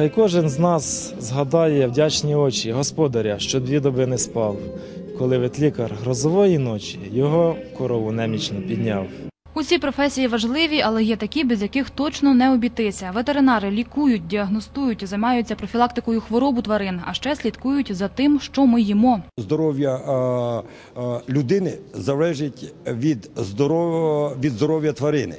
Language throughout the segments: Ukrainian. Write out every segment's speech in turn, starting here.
Хай кожен з нас згадає вдячні очі господаря, що дві доби не спав, коли ветлікар грозової ночі його корову немічно підняв. Усі професії важливі, але є такі, без яких точно не обійтися. Ветеринари лікують, діагностують, займаються профілактикою хвороб у тварин, а ще слідкують за тим, що ми їмо. Здоров'я людини залежить від здоров'я від здоров'я тварини.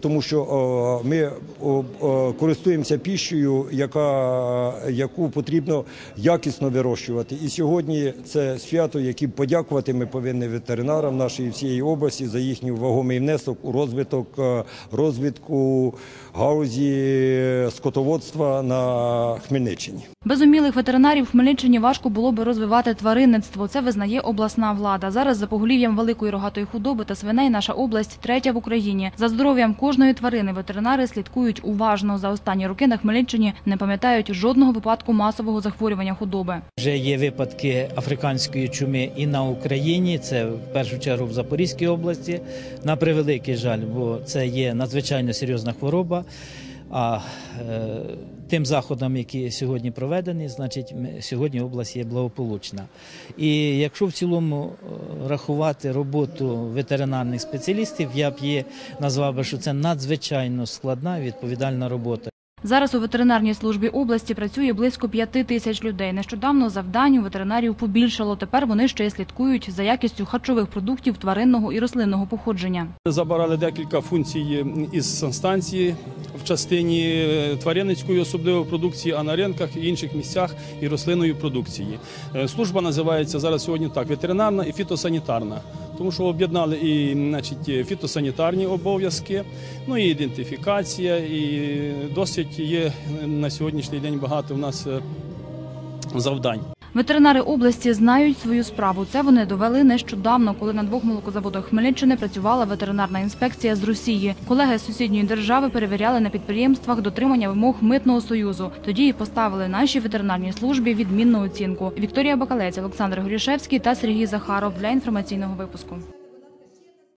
Тому що ми о, о, користуємося піщею, яка, яку потрібно якісно вирощувати. І сьогодні це свято, яким подякувати ми повинні ветеринарам нашої всієї області за їхній вагомий внесок у розвиток е, розвитку гаузі скотоводства на Хмельниччині. Без умілих ветеринарів в Хмельниччині важко було би розвивати тваринництво. Це визнає обласна влада. Зараз за поголів'ям великої рогатої худоби та свиней наша область третя в Україні. За здоров'ям кожної тварини ветеринари слідкують уважно. За останні роки на Хмельниччині не пам'ятають жодного випадку масового захворювання худоби. Вже є випадки африканської чуми і на Україні. Це в першу чергу в Запорізькій області. На превеликий жаль, бо це є надзвичайно серйозна хвороба. А е, тим заходам, які сьогодні проведені, значить, сьогодні область є благополучна. І якщо в цілому е, рахувати роботу ветеринарних спеціалістів, я б є назвав би, що це надзвичайно складна відповідальна робота. Зараз у ветеринарній службі області працює близько п'яти тисяч людей. Нещодавно завдань у ветеринарів побільшало. Тепер вони ще слідкують за якістю харчових продуктів тваринного і рослинного походження. Забирали декілька функцій із санстанції в частині тваринницької особливо продукції, а на ринках і інших місцях і рослинної продукції. Е, Служба називається зараз сьогодні так: ветеринарна і фітосанітарна. Тому що об'єднали і значить, фітосанітарні обов'язки, ну і ідентифікація, і досить є на сьогоднішній день багато в нас е, завдань. Ветеринари області знають свою справу. Це вони довели нещодавно, коли на двох молокозаводах Хмельниччини працювала ветеринарна інспекція з Росії. Колеги з сусідньої держави перевіряли на підприємствах дотримання вимог митного союзу. Тоді і поставили нашій ветеринарній службі відмінну оцінку. Вікторія Бакалець, Олександр Горішевський та Сергій Захаров для інформаційного випуску.